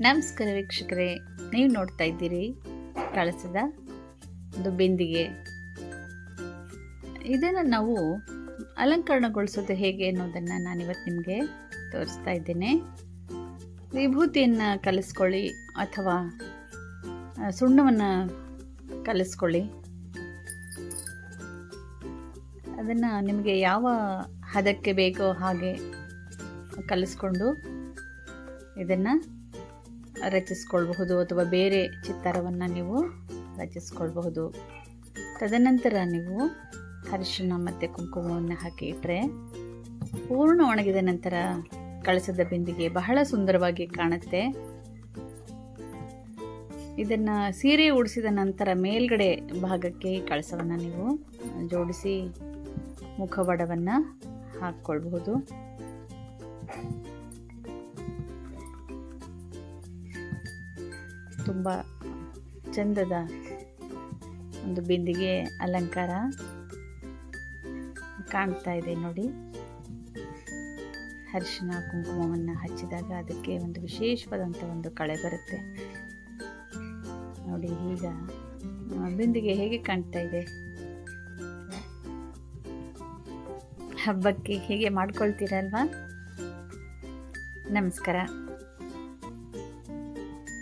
ನಮಸ್ಕಾರ ವೀಕ್ಷಕರೇ, ನೀವು ನೋಡ್ತಾ ಇದ್ದೀರಿ ಕಳಿಸಿದ ಒಂದು ಬಿಂದಿಗೆ ಇದನ್ನು ನಾವು ಅಲಂಕರಣಗೊಳಿಸೋದು ಹೇಗೆ ಅನ್ನೋದನ್ನು ನಾನಿವತ್ತು ನಿಮಗೆ ತೋರಿಸ್ತಾ ಇದ್ದೇನೆ. ವಿಭೂತಿಯನ್ನು ಕಲಿಸ್ಕೊಳ್ಳಿ ಅಥವಾ ಸುಣ್ಣವನ್ನು ಕಲಿಸ್ಕೊಳ್ಳಿ. ಅದನ್ನು ನಿಮಗೆ ಯಾವ ಹದಕ್ಕೆ ಬೇಕೋ ಹಾಗೆ ಕಲಿಸ್ಕೊಂಡು ಇದನ್ನು ರಚಿಸ್ಕೊಳ್ಬಹುದು ಅಥವಾ ಬೇರೆ ಚಿತ್ತಾರವನ್ನು ನೀವು ರಚಿಸ್ಕೊಳ್ಬಹುದು. ತದನಂತರ ನೀವು ಅರಿಶಿನ ಮತ್ತು ಕುಂಕುಮವನ್ನು ಹಾಕಿ ಇಟ್ಟರೆ ಪೂರ್ಣ ಒಣಗಿದ ನಂತರ ಕಳಸದ ಬಿಂದಿಗೆ ಬಹಳ ಸುಂದರವಾಗಿ ಕಾಣುತ್ತೆ. ಇದನ್ನು ಸೀರೆ ಉಡಿಸಿದ ನಂತರ ಮೇಲ್ಗಡೆ ಭಾಗಕ್ಕೆ ಈ ಕಳಸವನ್ನು ನೀವು ಜೋಡಿಸಿ ಮುಖವಾಡವನ್ನು ಹಾಕ್ಕೊಳ್ಬಹುದು. ತುಂಬ ಚಂದದ ಒಂದು ಬಿಂದಿಗೆ ಅಲಂಕಾರ ಕಾಣ್ತಾ ಇದೆ ನೋಡಿ. ಅರಿಶಿನ ಕುಂಕುಮವನ್ನು ಹಚ್ಚಿದಾಗ ಅದಕ್ಕೆ ಒಂದು ವಿಶೇಷವಾದಂಥ ಒಂದು ಕಳೆ ಬರುತ್ತೆ. ನೋಡಿ ಈಗ ಬಿಂದಿಗೆ ಹೇಗೆ ಕಾಣ್ತಾ ಇದೆ? ಹಬ್ಬಕ್ಕೆ ಹೇಗೆ ಮಾಡ್ಕೊಳ್ತೀರಲ್ವಾ? ನಮಸ್ಕಾರ.